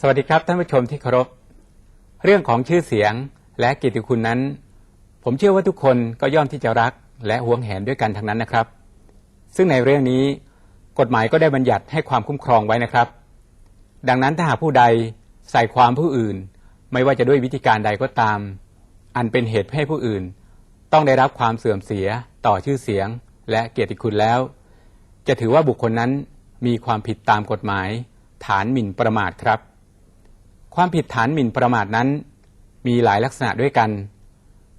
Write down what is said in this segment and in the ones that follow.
สวัสดีครับท่านผู้ชมที่เคารพ เรื่องของชื่อเสียงและเกียรติคุณนั้น ผมเชื่อว่าทุกคนก็ย่อมที่จะรักและหวงแหนด้วยกันทั้งนั้นนะครับ ซึ่งในเรื่องนี้กฎหมายก็ได้บัญญัติให้ความคุ้มครองไว้นะครับ ดังนั้นถ้าหากผู้ใดใส่ความผู้อื่น ไม่ว่าจะด้วยวิธีการใดก็ตาม อันเป็นเหตุให้ผู้อื่น ต้องได้รับความเสื่อมเสียต่อชื่อเสียง และเกียรติคุณแล้ว จะถือว่าบุคคลนั้นมีความผิดตามกฎหมาย ฐานหมิ่นประมาทครับ ความผิดฐานหมิ่นประมาทนั้น มีหลายลักษณะด้วยกัน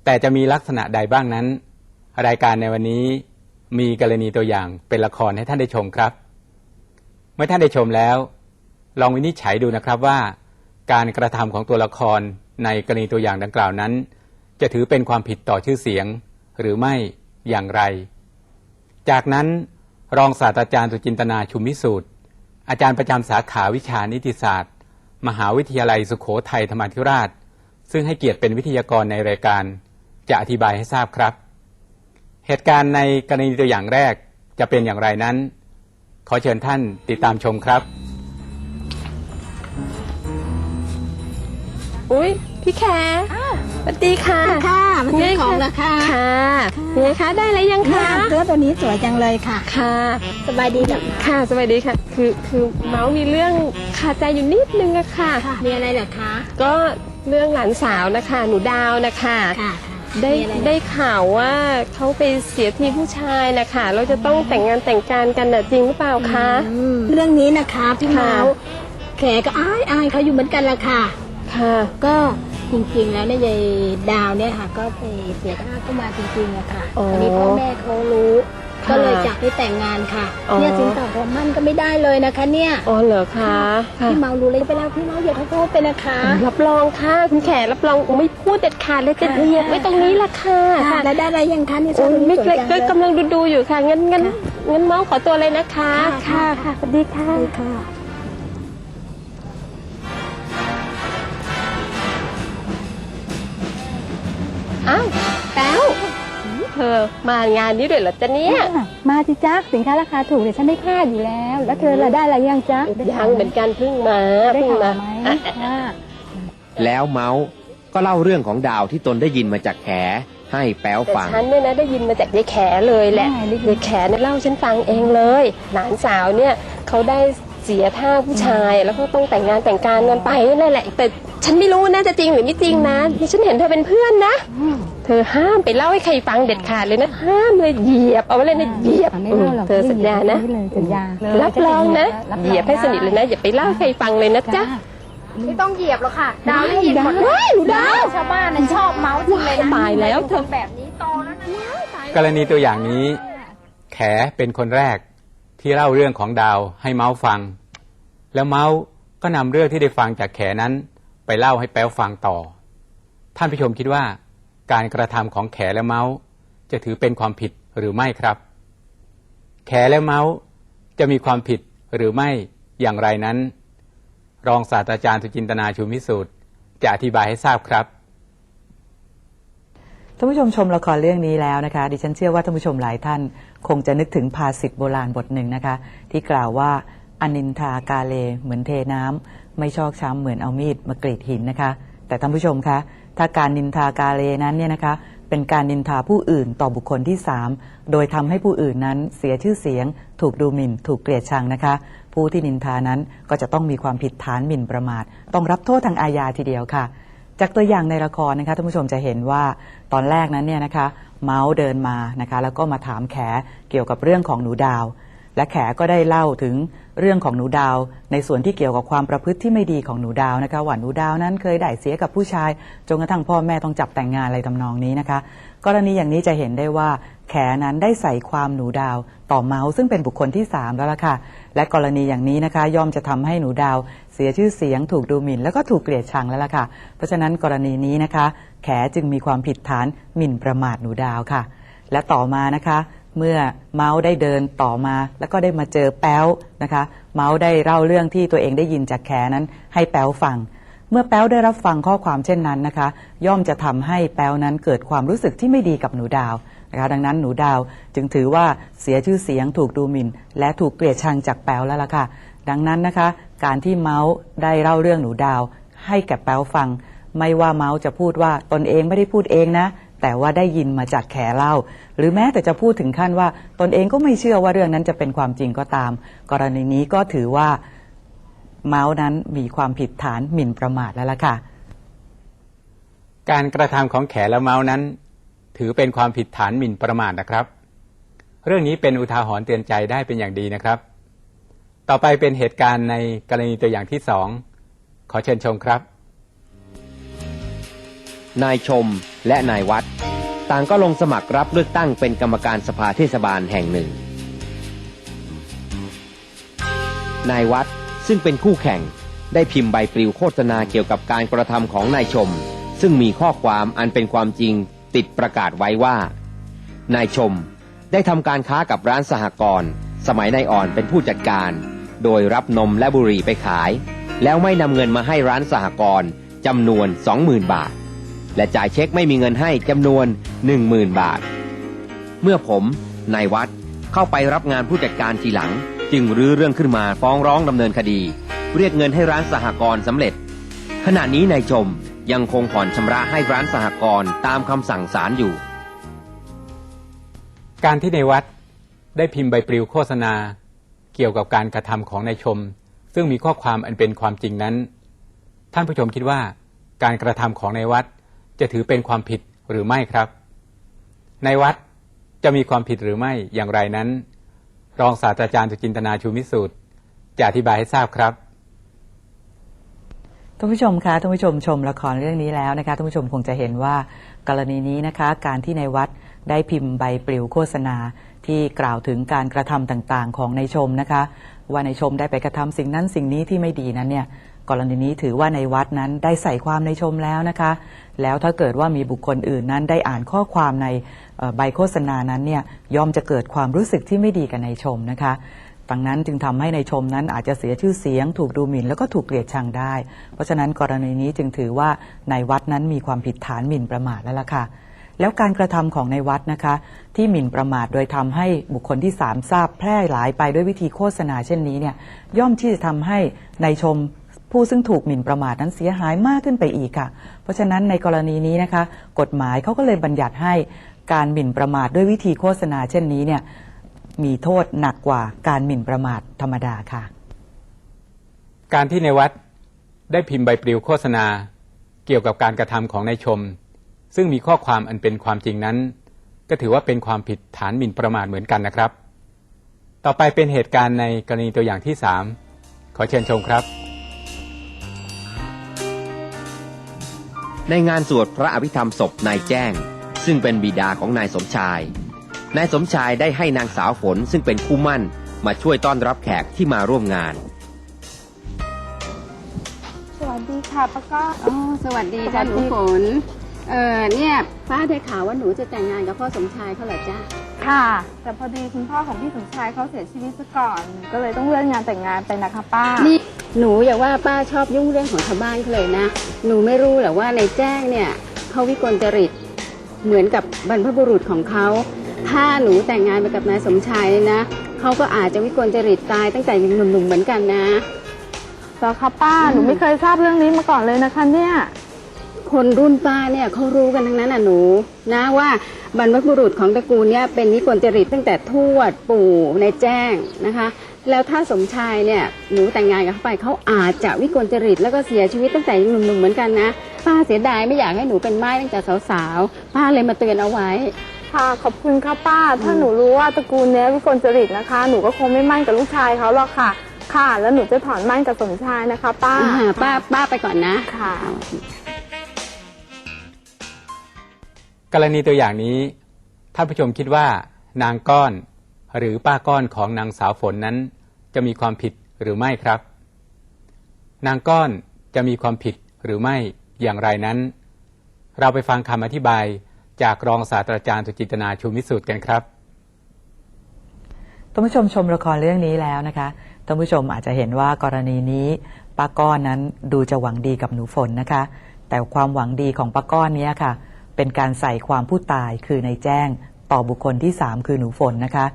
แต่จะมีลักษณะใดบ้างนั้น รายการในวันนี้มีกรณีตัวอย่างเป็นละครให้ท่านได้ชมครับ เมื่อท่านได้ชมแล้ว ลองวินิจฉัยดูนะครับว่า การกระทำของตัวละครในกรณีตัวอย่างดังกล่าวนั้น จะถือเป็นความผิดต่อชื่อเสียง หรือไม่อย่างไร จากนั้นรองศาสตราจารย์สุจินตนาชุมวิสูตรอาจารย์ประจำสาขาวิชานิติศาสตร์ มหาวิทยาลัยสุโขทัยธรรมาธิราช ซึ่งให้เกียรติเป็นวิทยากรในรายการ จะอธิบายให้ทราบครับ เหตุการณ์ในกรณีตัวอย่างแรกจะเป็นอย่างไรนั้น ขอเชิญท่านติดตามชมครับ อุ้ยพี่แคร์สวัสดีค่ะค่ะมาซื้อของเหรอคะค่ะยังไงคะได้อะไรยังค่ะคะเสื้อตัวนี้สวยจังเลยค่ะ ค่ะ สบายดีเหรอคะค่ะสวัสดีค่ะ คือคือเมาส์มีเรื่องคาใจอยู่นิดนึงอะค่ะค่ะ มีอะไรเหรอคะ ก็เรื่องหลานสาวนะคะ หนูดาวนะคะค่ะได้มีอะไรเหรอได้ข่าวว่าเขาไปเสียทีผู้ชายนะคะเราจะต้องแต่งงานแต่งการกันน่ะจริงหรือเปล่าคะอืมเรื่องนี้นะคะพี่ค่ะเมาส์แขก็อายอายเขาอยู่เหมือนกันละค่ะ ค่ะ ก็จริงๆแล้วเนี่ยยายดาวเนี่ยค่ะ ก็ไปเสียท่าเข้ามาจริงๆอะค่ะอ๋ออั นนี้พ่อแม่เขารู้ค่ะก็เลยจับให้แต่งงานค่ะ อ๋อ เนี่ยสินสอดทองมั่นก็ไม่ได้เลยนะคะ เนี่ยอ๋อเหรอคะค่ะพี่เมารู้เลยไปแล้วพี่เมาอย่าโทษไปนะคะ รับรองค่ะคุณแขรับรองไม่พูดเด็ดขาดเลยจะค่ะเรียกไว้ตรงนี้ละค่ะค่ะ แล้วได้อะไรยังคะเนี่ยโอ้ยไม่สเกวรยดจังก็เลยกำลังดูดูๆอยู่ค่ะงั้นงั้นค่ะงั้นเมาส์ขอตัวเลยนะคะ ค่ะค่ะสวัสดีค่ะ ดีค่ะ ธอมางานนี้ด้วยเหรอจ๊ะเนี่ย มาสิจ๊ะสินค้าราคาถูกเดี๋ยวฉันไม่พลาดอยู่แล้ว แล้วเธอละได้อะไรยังจ๊ะยังเหมือนกันเพิ่งมาได้เพิ่งข่าวมาไหมอะค่ะแล้วเมาส์ก็เล่าเรื่องของดาวที่ตนได้ยินมาจากแขให้แป๊วแต่ฟังฉันเนี่ยนะได้ยินมาจากยายแขเลยแหละได้ได้ยินยายแขเนี่ยเล่าฉันฟังเองเลย หลานสาวเนี่ยเขาได้เสียท่าผู้ชายแล้วก็ต้องแต่งงานแต่งการกันไปนั่นแหละแต่ฉันไม่รู้นะจะจริงหรือไม่จริงนะนี่ฉันเห็นเธอเป็นเพื่อนนะเธอห้ามไปเล่าให้ใครฟังเด็ดขาดเลยนะ ห้ามเลยเหยียบเอาไว้เลยนะเหยียบไม่เล่าหรอกเธอสัญญานะไม่เลยสัญญารับรองนะเหยียบให้สนิทเลยนะอย่าไปเล่าให้ใครฟังเลยนะจ๊ะไม่ต้องเหยียบหรอกค่ะ ดาวได้ยินหมดเลยว้ายหนูดาวชาวบ้านน่ะชอบเมาส์จริงเลยนะตายแล้วเธอแบบนี้โตแล้วนะกรณีตัวอย่างนี้ แขเป็นคนแรกที่เล่าเรื่องของดาวให้เมาส์ฟัง แล้วเมาส์ก็นำเรื่องที่ได้ฟังจากแขนั้น ไปเล่าให้แป๊วฟังต่อ ท่านผู้ชมคิดว่า การกระทำของแขและเมาส์ จะถือเป็นความผิดหรือไม่ครับ แขและเมาส์จะมีความผิดหรือไม่อย่างไรนั้น รองศาสตราจารย์สุจินตนาชุมพิสูจน์จะอธิบายให้ทราบครับท่านผู้ชมชมละครเรื่องนี้แล้วนะคะ ดิฉันเชื่อว่าท่านผู้ชมหลายท่าน คงจะนึกถึงภาษิตโบราณบทหนึ่งนะคะ ที่กล่าวว่าอนินทากาเลเหมือนเทน้ำไม่ชอกช้ำเหมือนเอามีดมากรีดหินนะคะ แต่ท่านผู้ชมคะ ถ้าการนินทากาเลนั้นเนี่ยนะคะเป็นการนินทาผู้อื่นต่อบุคคลที่สามโดยทำให้ผู้อื่นนั้นเสียชื่อเสียง ถูกดูหมิ่น ถูกเกลียดชังนะคะ ผู้ที่นินทานั้นก็จะต้องมีความผิดฐานหมิ่นประมาท ต้องรับโทษทางอาญาทีเดียวค่ะ จากตัวอย่างในละครนะคะท่านผู้ชมจะเห็นว่าตอนแรกนั้นเนี่ยนะคะเมาส์เดินมานะคะแล้วก็มาถามแขเกี่ยวกับเรื่องของหนูดาว และแขก็ได้เล่าถึง เรื่องของหนูดาว ในส่วนที่เกี่ยวกับความประพฤติที่ไม่ดีของหนูดาวนะคะว่าหนูดาวนั้นเคยได้เสียกับผู้ชายจนกระทั่งพ่อแม่ต้องจับแต่งงานอะไรทำนองนี้นะคะ กรณีอย่างนี้จะเห็นได้ว่าแขนั้นได้ใส่ความหนูดาวต่อเมาส์ซึ่งเป็นบุคคลที่สามแล้วล่ะค่ะ และกรณีอย่างนี้นะคะ ย่อมจะทำให้หนูดาว เสียชื่อเสียง ถูกดูหมิ่น แล้วก็ถูกเกลียดชังแล้วล่ะค่ะ เพราะฉะนั้นกรณีนี้นะคะ แขจึงมีความผิดฐานหมิ่นประมาทหนูดาวค่ะ และต่อมานะคะ เมื่อเมาส์ได้เดินต่อมา แล้วก็ได้มาเจอแป๊วนะคะ เมาส์ได้เล่าเรื่องที่ตัวเองได้ยินจากแขนั้น ให้แป๊วฟัง เมื่อแป๊วได้รับฟังข้อความเช่นนั้นนะคะ ย่อมจะทำให้แป๊วนั้นเกิดความรู้สึกที่ไม่ดีกับหนูดาวนะคะดังนั้นหนูดาวจึงถือว่าเสียชื่อเสียงถูกดูหมิ่น และถูกเกลียดชังจากแป๊วแล้วล่ะค่ะ ดังนั้นนะคะ การที่เมาส์ได้เล่าเรื่องหนูดาว ให้แก่แป๊วฟัง ไม่ว่าเมาส์จะพูดว่าตนเองไม่ได้พูดเองนะ แต่ว่าได้ยินมาจากแขเล่า หรือแม้แต่จะพูดถึงขั้นว่า ตนเองก็ไม่เชื่อว่าเรื่องนั้นจะเป็นความจริงก็ตาม กรณีนี้ก็ถือว่าเมาส์นั้นมีความผิดฐานหมิ่นประมาทแล้วล่ะค่ะ การกระทำของแขและเมาส์นั้น ถือเป็นความผิดฐานหมิ่นประมาทนะครับ เรื่องนี้เป็นอุทาหรณ์เตือนใจได้เป็นอย่างดีนะครับ ต่อไปเป็นเหตุการณ์ในกรณีตัวอย่างที่สองขอเชิญชมครับ นายชม และนายวัด ต่างก็ลงสมัครรับเลือกตั้งเป็นกรรมการสภาเทศบาลแห่งหนึ่ง นายวัดซึ่งเป็นคู่แข่งได้พิมพ์ใบปลิวโฆษณาเกี่ยวกับการกระทำของนายชม ซึ่งมีข้อความอันเป็นความจริงติดประกาศไว้ว่า นายชมได้ทำการค้ากับร้านสหกรณ์สมัยนายอ่อนเป็นผู้จัดการ โดยรับนมและบุหรี่ไปขาย แล้วไม่นำเงินมาให้ร้านสหกรณ์จำนวน 20,000 บาท และจ่ายเช็คไม่มีเงินให้จำนวน 10,000 บาท เมื่อผมนายวัดเข้าไปรับงานผู้จัดการทีหลัง จึงรื้อเรื่องขึ้นมาฟ้องร้องดำเนินคดี เรียกเงินให้ร้านสหกรณ์สำเร็จ ขณะนี้นายชมยังคงผ่อนชำระให้ร้านสหกรณ์ตามคำสั่งศาลอยู่ การที่ในวัดได้พิมพ์ใบปลิวโฆษณา เกี่ยวกับการกระทำของนายชม ซึ่งมีข้อความอันเป็นความจริงนั้น ท่านผู้ชมคิดว่า การกระทำของนายวัด จะถือเป็นความผิดหรือไม่ครับ ในวัดจะมีความผิดหรือไม่อย่างไรนั้น รองศาสตราจารย์สุจินตนาชูมิสูตรจะอธิบายให้ทราบครับท่านผู้ชมคะท่านผู้ชมชมละครเรื่องนี้แล้วนะคะท่านผู้ชมคงจะเห็นว่ากรณีนี้นะคะ การที่ในวัดได้พิมพ์ใบปลิวโฆษณาที่กล่าวถึงการกระทำต่างๆ ของในชมนะคะ ว่าในชมได้ไปกระทำสิ่งนั้นสิ่งนี้ที่ไม่ดีนั้นเนี่ย กรณีนี้ถือว่าในวัดนั้นได้ใส่ความในชมแล้วนะคะ แล้วถ้าเกิดว่ามีบุคคลอื่นนั้นได้อ่านข้อความในใบโฆษณานั้นเนี่ยย่อมจะเกิดความรู้สึกที่ไม่ดีกับในชมนะคะดังนั้นจึงทำให้ในชมนั้นอาจจะเสียชื่อเสียง ถูกดูหมิ่นแล้วก็ถูกเกลียดชังได้ เพราะฉะนั้นกรณีนี้จึงถือว่าในวัดนั้นมีความผิดฐานหมิ่นประมาทแล้วล่ะค่ะแล้วการกระทำของในวัดนะคะ ที่หมิ่นประมาทโดยทำให้บุคคลที่สามทราบแพร่หลายไปด้วยวิธีโฆษณาเช่นนี้เนี่ยย่อมที่จะทำให้ในชม ผู้ซึ่งถูกหมิ่นประมาทนั้นเสียหายมากขึ้นไปอีกค่ะ เพราะฉะนั้นในกรณีนี้นะคะ กฎหมายเขาก็เลยบัญญัติให้การหมิ่นประมาทด้วยวิธีโฆษณาเช่นนี้เนี่ยมีโทษหนักกว่าการหมิ่นประมาทธรรมดาค่ะ การที่ในวัดได้พิมพ์ใบปลิวโฆษณา เกี่ยวกับการกระทำของนายชม ซึ่งมีข้อความอันเป็นความจริงนั้น ก็ถือว่าเป็นความผิดฐานหมิ่นประมาทเหมือนกันนะครับ ต่อไปเป็นเหตุการณ์ในกรณีตัวอย่างที่สามขอเชิญชมครับ ในงานสวดพระอภิธรรมศพนายแจ้ง ซึ่งเป็นบิดาของนายสมชาย นายสมชายได้ให้นางสาวฝนซึ่งเป็นคู่หมั่นมาช่วยต้อนรับแขกที่มาร่วมงาน สวัสดีค่ะป้าก็ อ๋อสวัสดีจ้าสหวัสดีนูฝน เออเนี่ยป้าได้ข่าวว่าหนูจะแต่งงานกับพ่อสมชายเขาเหรอจ้า ค่ะ แต่พอดีคุณพ่อของพี่สมชายเขาเสียชีวิตซะก่อน ก็เลยต้องเลื่อนงานแต่งงานไปนะคะป้า นี่หนูอย่าว่าป้าชอบยุ่งเรื่องของชาวบ้านเขาเลยนะ หนูไม่รู้หรอกว่าในแจ้งเนี่ยเขาวิกลจริต เหมือนกับบรรพบุรุษของเขา ถ้าหนูแต่งงานไปกับนายสมชายเนี่ยนะเขาก็อาจจะวิกลจริตตายตั้งแต่ยังหนุ่มๆเหมือนกันนะเหรอคะป้า หนูไม่เคยทราบเรื่องนี้มาก่อนเลยนะคะเนี่ย คนรุ่นป้าเนี่ยเขารู้กันทั้งนั้นอะหนู นะว่าบรรพบุรุษของตระกูลเนี่ยเป็นวิกลจริตตั้งแต่ทวดปู่ในแจ้งนะคะ แล้วถ้าสมชายเนี่ยหนูแต่งงานกับเขาไปเขาอาจจะวิกลจริตแล้วก็เสียชีวิตตั้งแต่ยังหนุ่มๆเหมือนกันนะป้าเสียดายไม่อยากให้หนูเป็นไม้ตั้งแต่สาวๆป้าเลยมาเตือนเอาไว้ ค่ะขอบคุณค่ะป้า ถ้าหนูรู้ว่าตระกูลเนี้ยวิกลจริตนะคะ หนูก็คงไม่มั่นกับลูกชายเขาหรอกค่ะ ค่ะ แล้วหนูจะถอนมั่นกับสมชายนะคะ ป้าอ่าป้าป้าไปก่อนนะค่ะ กรณีตัวอย่างนี้ท่านผู้ชมคิดว่านางก้อนหรือป้าก้อนของนางสาวฝนนั้น จะมีความผิดหรือไม่ครับ นางก้อนจะมีความผิดหรือไม่อย่างไรนั้น เราไปฟังคำอธิบายจากรองศาสตราจารย์สุจินตนาชูมิสูตรกันครับท่านผู้ชมชมละครเรื่องนี้แล้วนะคะท่านผู้ชมอาจจะเห็นว่ากรณีนี้ป้าก้อนนั้นดูจะหวังดีกับหนูฝนนะคะ แต่ความหวังดีของป้าก้อนเนี้ยค่ะ เป็นการใส่ความผู้ตายคือในแจ้ง ต่อบุคคลที่ 3 คือหนูฝนนะคะ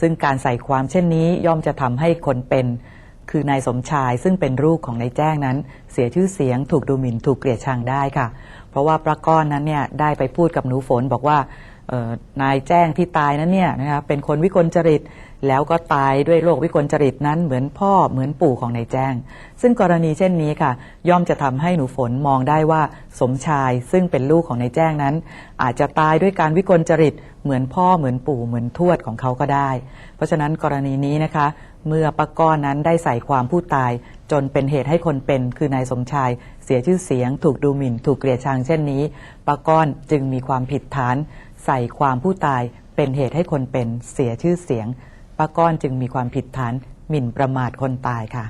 ซึ่งการใส่ความเช่นนี้ย่อมจะทำให้คนเป็น คือนายสมชายซึ่งเป็นลูกของนายแจ้งนั้น เสียชื่อเสียงถูกดูหมิ่นถูกเกลียดชังได้ค่ะ เพราะว่าประก้อนนั้นเนี่ยได้ไปพูดกับหนูฝนบอกว่า นายแจ้งที่ตายนั้นเนี่ยนะคะเป็นคนวิกลจริต แล้วก็ตายด้วยโรควิกลจริตนั้นเหมือนพ่อเหมือนปู่ของนายแจ้ง ซึ่งกรณีเช่นนี้ค่ะ ย่อมจะทำให้หนูฝนมองได้ว่าสมชายซึ่งเป็นลูกของนายแจ้งนั้น อาจจะตายด้วยการวิกลจริต เหมือนพ่อเหมือนปู่เหมือนทวดของเขาก็ได้ เพราะฉะนั้นกรณีนี้นะคะ เมื่อป้าก้อนนั้นได้ใส่ความผู้ตาย จนเป็นเหตุให้คนเป็นคือนายสมชาย เสียชื่อเสียง ถูกดูหมิ่น ถูกเกลียดชังเช่นนี้ป้าก้อนจึงมีความผิดฐาน ใส่ความผู้ตายเป็นเหตุให้คนเป็นเสียชื่อเสียงป้าก้อนจึงมีความผิดฐานหมิ่นประมาทคนตายค่ะ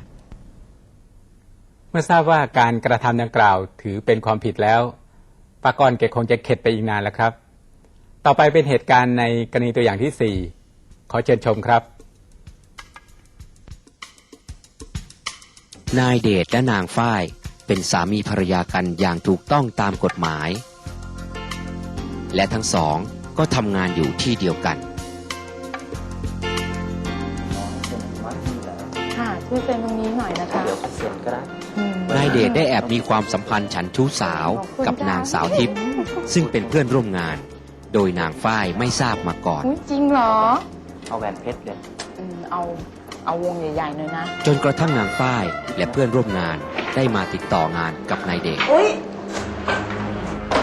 เมื่อทราบว่าการกระทำดังกล่าวถือเป็นความผิดแล้วป้ากรแกคงจะเข็ดไปอีกนานแล้วครับ ต่อไปเป็นเหตุการณ์ในกรณีตัวอย่างที่ 4 ขอเชิญชมครับ นายเดชและนางฝ้ายเป็นสามีภรรยากันอย่างถูกต้องตามกฎหมาย และทั้งสองก็ทำงานอยู่ที่เดียวกัน ค่ะช่วยเซ็นตรงนี้หน่อยนะคะนายเดชได้แอบมีความสัมพันธ์ฉันชู้สาวกับนางสาวทิพย์ซึ่งเป็นเพื่อนร่วมงาน โดยนางฝ้ายไม่ทราบมาก่อน อุ๊ยจริงเหรอเอาแหวนเพชรเลยอืมเอาเอาวงใหญ่ๆหน่อยนะ จนกระทั่งนางฝ้ายและเพื่อนร่วมงานได้มาติดต่องานกับนายเดช อุ้ย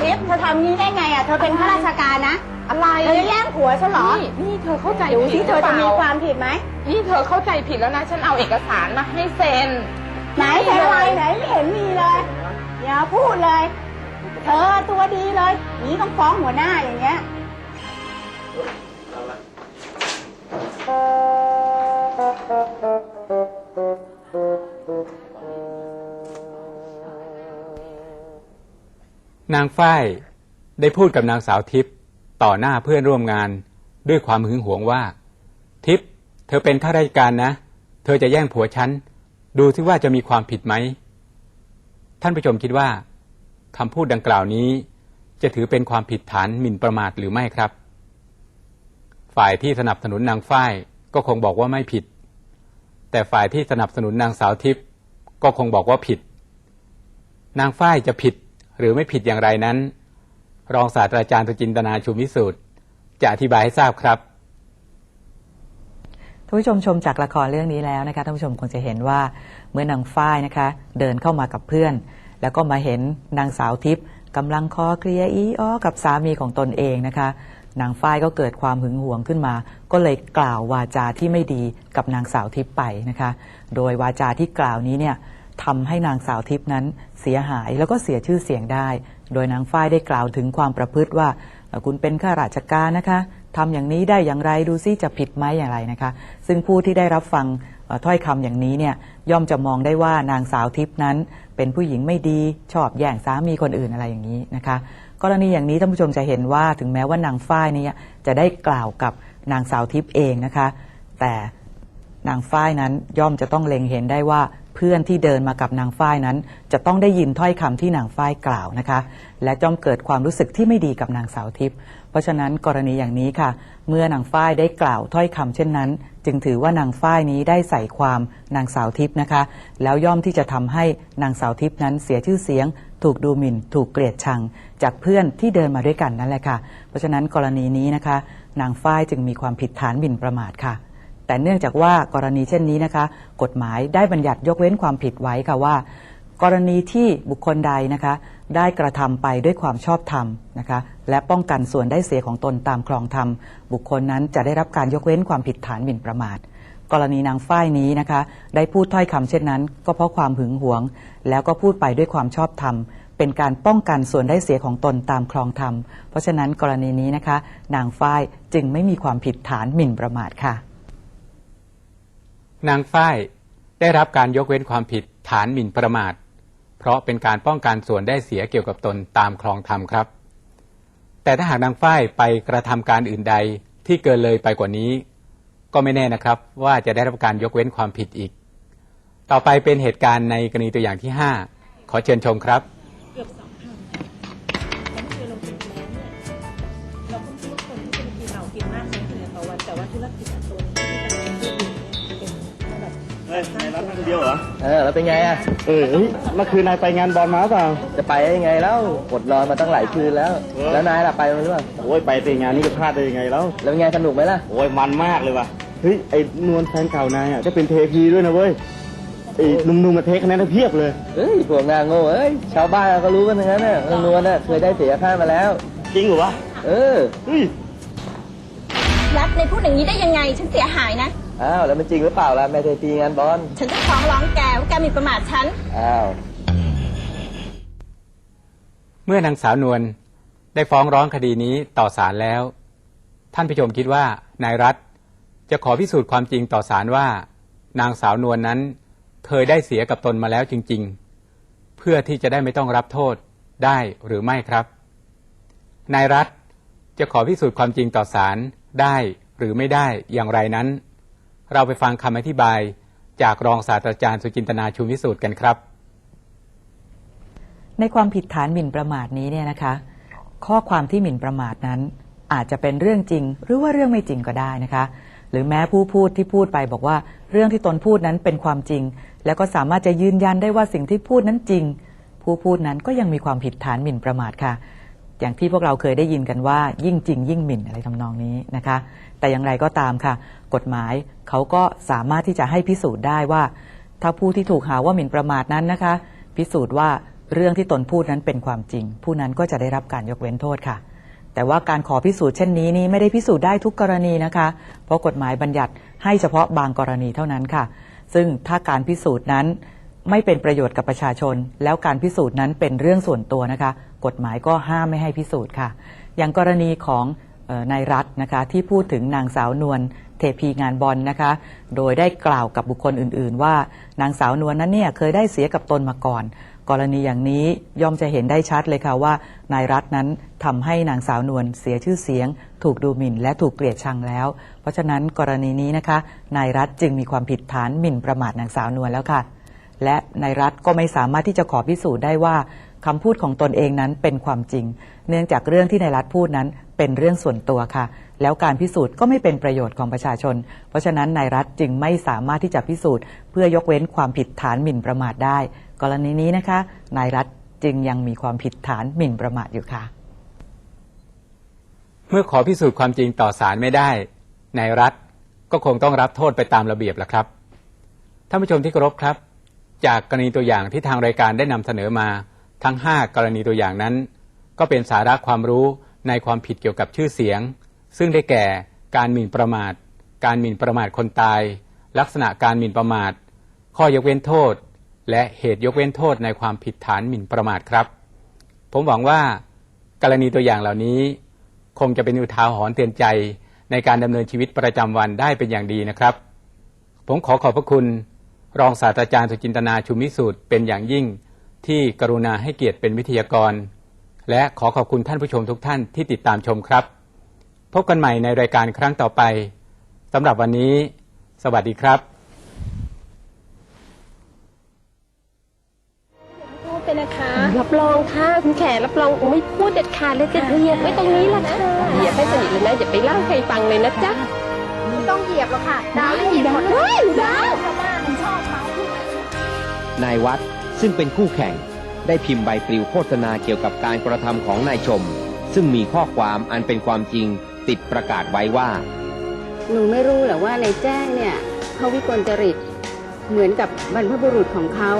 เทปเธอทำนี้ได้ไงอะเธอเป็นข้าราชการนะอะไรเธอจะแย่งผัวฉันเหรอ นี่นี่เธอเข้าใจดูผิที่ดเธอจะมีหรือคเปวาล่มผิดไหมนี่เธอเข้าใจผิดแล้วนะ ฉันเอาเอกสารมาให้เซ็นไหนเธออะไรไหนไม่เห็นมีเลยอย่าพูดเลย เธอตัวดีเลยนี้ต้องฟ้องหัวหน้าอย่างเงี้ย นางฝ้ายได้พูดกับนางสาวทิพย์ต่อหน้าเพื่อนร่วมงานด้วยความหึงหวงว่า ทิพย์เธอเป็นข้าราชการนะ เธอจะแย่งผัวฉัน ดูซิว่าจะมีความผิดไหม ท่านผู้ชมคิดว่าคำพูดดังกล่าวนี้ จะถือเป็นความผิดฐานหมิ่นประมาทหรือไม่ครับ ฝ่ายที่สนับสนุนนางฝ้ายก็คงบอกว่าไม่ผิด แต่ฝ่ายที่สนับสนุนนางสาวทิพย์ก็คงบอกว่าผิด นางฝ้ายจะผิด หรือไม่ผิดอย่างไรนั้น รองศาสตราจารย์สุจินตนาชุมวิสูตรจะอธิบายให้ทราบครับท่านผู้ชมชมจากละครเรื่องนี้แล้วนะคะท่านผู้ชมคงจะเห็นว่าเมื่อนางฝ้ายนะคะ เดินเข้ามากับเพื่อน แล้วก็มาเห็นนางสาวทิพย์กำลังคอเคลียอีอ้อกับสามีของตนเองนะคะ นางฝ้ายก็เกิดความหึงหวงขึ้นมา ก็เลยกล่าววาจาที่ไม่ดีกับนางสาวทิพย์ไปนะคะ โดยวาจาที่กล่าวนี้เนี่ย ทำให้นางสาวทิพย์นั้นเสียหายแล้วก็เสียชื่อเสียงได้ โดยนางฝ้ายได้กล่าวถึงความประพฤติว่าคุณเป็นข้าราชการนะคะทำอย่างนี้ได้อย่างไรดูซิจะผิดไหมอย่างไรนะคะ ซึ่งผู้ที่ได้รับฟังถ้อยคำอย่างนี้เนี่ยย่อมจะมองได้ว่านางสาวทิพย์นั้น เป็นผู้หญิงไม่ดีชอบแย่งสามีคนอื่นอะไรอย่างนี้นะคะ กรณีอย่างนี้ท่านผู้ชมจะเห็นว่าถึงแม้ว่านางฝ้ายเนี่ยจะได้กล่าวกับนางสาวทิพย์เองนะคะ แต่นางฝ้ายนั้นย่อมจะต้องเล็งเห็นได้ว่า เพื่อนที่เดินมากับนางฝ้ายนั้น จะต้องได้ยินถ้อยคำที่นางฝ้ายกล่าวนะคะ และย่อมเกิดความรู้สึกที่ไม่ดีกับนางสาวทิพย์เพราะฉะนั้นกรณีอย่างนี้ค่ะ เมื่อนางฝ้ายได้กล่าวถ้อยคำเช่นนั้น จึงถือว่านางฝ้ายนี้ได้ใส่ความนางสาวทิพย์นะคะ แล้วย่อมที่จะทำให้นางสาวทิพย์นั้นเสียชื่อเสียง ถูกดูหมิ่น ถูกเกลียดชัง จากเพื่อนที่เดินมาด้วยกันนั่นแหละค่ะ เพราะฉะนั้นกรณีนี้นะคะ นางฝ้ายจึงมีความผิดฐานหมิ่นประมาทค่ะ แต่เนื่องจากว่ากรณีเช่นนี้นะคะ กฎหมายได้บัญญัติยกเว้นความผิดไว้ค่ะว่า กรณีที่บุคคลใดนะคะ ได้กระทำไปด้วยความชอบธรรมนะคะ และป้องกันส่วนได้เสียของตนตามครองธรรม บุคคลนั้นจะได้รับการยกเว้นความผิดฐานหมิ่นประมาทกรณีนางฝ้ายนี้นะคะ ได้พูดถ้อยคำเช่นนั้น ก็เพราะความหึงหวง แล้วก็พูดไปด้วยความชอบธรรม เป็นการป้องกันส่วนได้เสียของตนตามครองธรรม เพราะฉะนั้นกรณีนี้นะคะ นางฝ้ายจึงไม่มีความผิดฐานหมิ่นประมาทค่ะ นางฝ้ายได้รับการยกเว้นความผิดฐานหมิ่นประมาท เพราะเป็นการป้องกันส่วนได้เสียเกี่ยวกับตนตามคลองธรรมครับ แต่ถ้าหากนางฝ้ายไปกระทำการอื่นใดที่เกินเลยไปกว่านี้ ก็ไม่แน่นะครับ ว่าจะได้รับการยกเว้นความผิดอีก ต่อไปเป็นเหตุการณ์ในกรณีตัวอย่างที่ 5 ขอเชิญชมครับ เดียวเหรอเออแล้วเป็นไงอะเออเฮ้ยเมื่อคืนนายไปงานบอลมาเปล่า จะไปได้ยังไงแล้วอดนอนมาตั้งหลายคืนแล้ว เออ แล้วนายล่ะไปมาหรือเปล่าโอ้ยไปแต่งานนี้จะพลาดได้ยังไงแล้ว แล้วเป็นไงสนุกไหมล่ะโอ้ยมันมากเลยว่ะ เฮ้ยไอ้นวลแฟนเก่านายอะก็เป็นเทพีด้วยนะเว้ย ไอ้หนุ่มๆมาเทคะแนนได้เพียบเลยเฮ้ยพวกนางโง่เอ้ยชาวบ้านก็รู้กันทั้งนั้นน่ะเรื่องนวลน่ะเคยได้เสียค่ามาแล้ว จริงเหรอวะ เออ เฮ้ย รัฐในพูดอย่างนี้ได้ยังไง ฉันเสียหายนะ อ้าวแล้วมันจริงหรือเปล่าล่ะแม่เทพีงานบอลฉันจะฟ้องร้องแกว่าแกหมีประมาทฉัน อ้าวเมื่อนางสาวนวลได้ฟ้องร้องคดีนี้ต่อศาลแล้ว ท่านผู้ชมคิดว่านายรัฐจะขอพิสูจน์ความจริงต่อศาลว่า นางสาวนวลนั้นเคยได้เสียกับตนมาแล้วจริง ๆ เพื่อที่จะได้ไม่ต้องรับโทษได้หรือไม่ครับ นายรัฐจะขอพิสูจน์ความจริงต่อศาลได้หรือไม่ได้อย่างไรนั้น เราไปฟังคำอธิบายจากรองศาสตราจารย์สุจินตนาชุมวิสูตรกันครับ ในความผิดฐานหมิ่นประมาทนี้เนี่ยนะคะ ข้อความที่หมิ่นประมาทนั้น อาจจะเป็นเรื่องจริง หรือว่าเรื่องไม่จริงก็ได้นะคะ หรือแม้ผู้พูดที่พูดไปบอกว่า เรื่องที่ตนพูดนั้นเป็นความจริง แล้วก็สามารถจะยืนยันได้ว่าสิ่งที่พูดนั้นจริง ผู้พูดนั้นก็ยังมีความผิดฐานหมิ่นประมาทค่ะ อย่างที่พวกเราเคยได้ยินกันว่ายิ่งจริง ยิ่งหมิ่นอะไรทำนองนี้นะคะ แต่อย่างไรก็ตามค่ะ กฎหมายเขาก็สามารถที่จะให้พิสูจน์ได้ว่า ถ้าผู้ที่ถูกหาว่าหมิ่นประมาทนั้นนะคะ พิสูจน์ว่าเรื่องที่ตนพูดนั้นเป็นความจริง ผู้นั้นก็จะได้รับการยกเว้นโทษค่ะ แต่ว่าการขอพิสูจน์เช่นนี้นี่ไม่ได้พิสูจน์ได้ทุกกรณีนะคะ เพราะกฎหมายบัญญัติให้เฉพาะบางกรณีเท่านั้นค่ะ ซึ่งถ้าการพิสูจน์นั้นไม่เป็นประโยชน์กับประชาชน แล้วการพิสูจน์นั้นเป็นเรื่องส่วนตัวนะคะ กฎหมายก็ห้ามไม่ให้พิสูจน์ค่ะ อย่างกรณีของนายรัฐนะคะที่พูดถึงนางสาวนวลเทพีงานบอลนะคะ โดยได้กล่าวกับบุคคลอื่น ๆ ว่า นางสาวนวลนั้นเนี่ยเคยได้เสียกับตนมาก่อน กรณีอย่างนี้ย่อมจะเห็นได้ชัดเลยค่ะว่านายรัฐนั้นทำให้นางสาวนวลเสียชื่อเสียง ถูกดูหมิ่น และถูกเกลียดชังแล้ว เพราะฉะนั้นกรณีนี้นะคะนายรัฐจึงมีความผิดฐานหมิ่นประมาทนางสาวนวลแล้วค่ะ และนายรัฐก็ไม่สามารถที่จะขอพิสูจน์ได้ว่า คำพูดของตนเองนั้นเป็นความจริง เนื่องจากเรื่องที่นายรัฐพูดนั้นเป็นเรื่องส่วนตัวค่ะ แล้วการพิสูจน์ก็ไม่เป็นประโยชน์ของประชาชน เพราะฉะนั้นนายรัฐจึงไม่สามารถที่จะพิสูจน์ เพื่อยกเว้นความผิดฐานหมิ่นประมาทได้ กรณีนี้นะคะนายรัฐจึงยังมีความผิดฐานหมิ่นประมาทอยู่ค่ะ เมื่อขอพิสูจน์ความจริงต่อศาลไม่ได้นายรัฐก็คงต้องรับโทษไปตามระเบียบแหละครับท่านผู้ชมที่เคารพครับ จากกรณีตัวอย่างที่ทางรายการได้นำเสนอมา ทั้ง 5 กรณีตัวอย่างนั้น ก็เป็นสาระความรู้ในความผิดเกี่ยวกับชื่อเสียง ซึ่งได้แก่การหมิ่นประมาท การหมิ่นประมาทคนตาย ลักษณะการหมิ่นประมาท ข้อยกเว้นโทษ และเหตุยกเว้นโทษในความผิดฐานหมิ่นประมาทครับ ผมหวังว่า กรณีตัวอย่างเหล่านี้ คงจะเป็นอุทาหรณ์เตือนใจในการดำเนินชีวิตประจำวันได้เป็นอย่างดีนะครับ ผมขอขอบพระคุณ รองศาสตราจารย์สุจินตนาชุมิสูตรเป็นอย่างยิ่ง ที่กรุณาให้เกียรติเป็นวิทยากร และขอขอบคุณท่านผู้ชมทุกท่านที่ติดตามชมครับ พบกันใหม่ในรายการครั้งต่อไปสำหรับวันนี้ สวัสดีครับพูดไปนะคะรับรองค่ะคุณแขรับรองไม่พูดเด็ดขาดเลยจะเรียนไว้ตรงนี้แหละค่ะเหยียบให้สนิทเลยนะอย่าไปเล่าให้ใครฟังเลยนะจ๊ะไม่ต้องเหยียบหรอกค่ะดาวไม่เหยียบหมดเฮ้ยดาวชาวบ้านมันชอบเมาส์นายวัด ซึ่งเป็นคู่แข่งได้พิมพ์ใบปลิวโฆษณาเกี่ยวกับการกระทำของนายชม ซึ่งมีข้อความอันเป็นความจริงติดประกาศไว้ว่า หนูไม่รู้เหรอว่าในแจ้งเนี่ยเขาวิกลจริตเหมือนกับบรรพบุรุษของเขา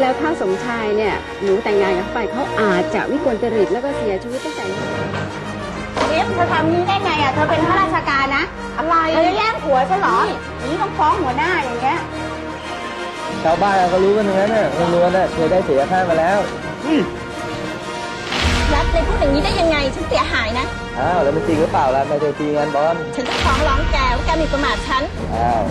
แล้วถ้าสมชายเนี่ยหนูแต่งงานกับเขาไปเขาอาจจะวิกลจริตแล้วก็เสียชีวิตตั้งแต่เอฟเธอทำนี้ได้ไงอะเธอเป็นข้าราชการนะ อะไรเธอจะแย่งผัวฉันเหรออย่างนี้ต้องฟ้องหัวหน้าอย่างเงี้ย ชาวบ้านก็รู้กันทั้งนั้นน่ะเรื่องนวลน่ะเคยได้เสียค่ามาแล้วรัฐในพูดอย่างนี้ได้ยังไงฉันเสียหายนะ อ้าวแล้วมันจริงหรือเปล่าล่ะแม่เทพีงานบอลฉันจะฟ้องร้องแกว่าแกหมีประมาทฉัน อ้าว